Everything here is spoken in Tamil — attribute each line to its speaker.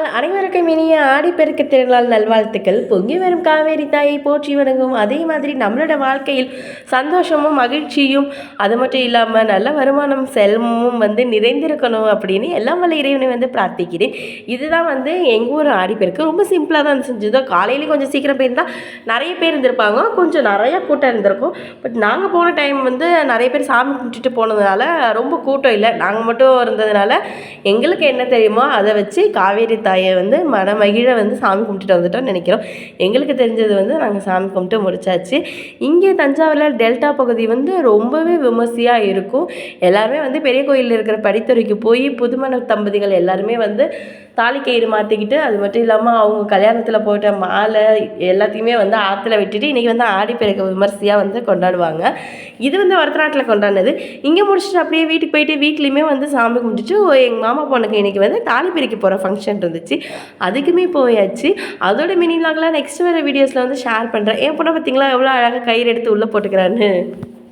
Speaker 1: ஆல் அனைவருக்கும் இனிய ஆடிப்பெருக்கு திருநாள் நல்வாழ்த்துக்கள். பொங்கி வரும் காவேரி தாயை போற்றி வணங்கும் அதே மாதிரி நம்மளோட வாழ்க்கையில் சந்தோஷமும் மகிழ்ச்சியும் அது மட்டும் இல்லாமல் நல்ல வருமானம் செல்வமும் வந்து நிறைந்திருக்கணும் அப்படின்னு எல்லாம் வல்ல இறைவனை வந்து பிரார்த்திக்கிறேன். இதுதான் வந்து எங்கள் ஊர் ஆடிப்பெருக்கு ரொம்ப சிம்பிளாக தான் செஞ்சதோ காலையிலேயும் கொஞ்சம் சீக்கிரம் போயிருந்தால் நிறைய பேர் இருந்திருப்பாங்க. கொஞ்சம் நிறைய கூட்டம் இருந்திருக்கும். பட் நாங்கள் போன டைம் வந்து நிறைய பேர் சாமி கும்பிட்டுட்டு போனதுனால ரொம்ப கூட்டம் இல்லை. நாங்கள் மட்டும் இருந்ததுனால எங்களுக்கு என்ன தெரியுமோ அதை வச்சு காவேரி தாயை வந்து மனமகிழ வந்து சாமி கும்பிட்டுட்டு வந்துட்டோம்னு நினைக்கிறோம். எங்களுக்கு தெரிஞ்சது வந்து நாங்கள் சாமி கும்பிட்டு முடிச்சாச்சு. இங்கே தஞ்சாவூரில் டெல்டா பகுதி வந்து ரொம்பவே விமர்சையாக இருக்கும். எல்லாருமே வந்து பெரிய கோயிலில் இருக்கிற படித்துறைக்கு போய் புதுமண தம்பதிகள் எல்லாருமே வந்து தாலி கயிறு மாற்றிக்கிட்டு அது மட்டும் இல்லாமல் அவங்க கல்யாணத்தில் போட்ட மாலை எல்லாத்தையுமே வந்து ஆற்றுல விட்டுட்டு இன்றைக்கி வந்து ஆடிப்பெருக்க விமர்சையாக வந்து கொண்டாடுவாங்க. இது வந்து வரத்தநாட்டில் கொண்டாடினது. இங்கே முடிச்சுட்டு அப்படியே வீட்டுக்கு போயிட்டு வீட்லேயுமே வந்து சாமி கும்பிட்டுச்சு எங்கள் மாமா பொண்ணுக்கு இன்றைக்கி வந்து தாலி பிரிக்க போகிற ஃபங்க்ஷன் இருந்துச்சு. அதுக்குமே போயாச்சு. அதோட மினி லாக்லாம் நெக்ஸ்ட் வர வீடியோஸில் வந்து ஷேர் பண்ணுறேன் என் பொண்ணை பார்த்தீங்களா எவ்வளோ அழகாக கயிறு எடுத்து உள்ளே போட்டுக்கிறான்னு.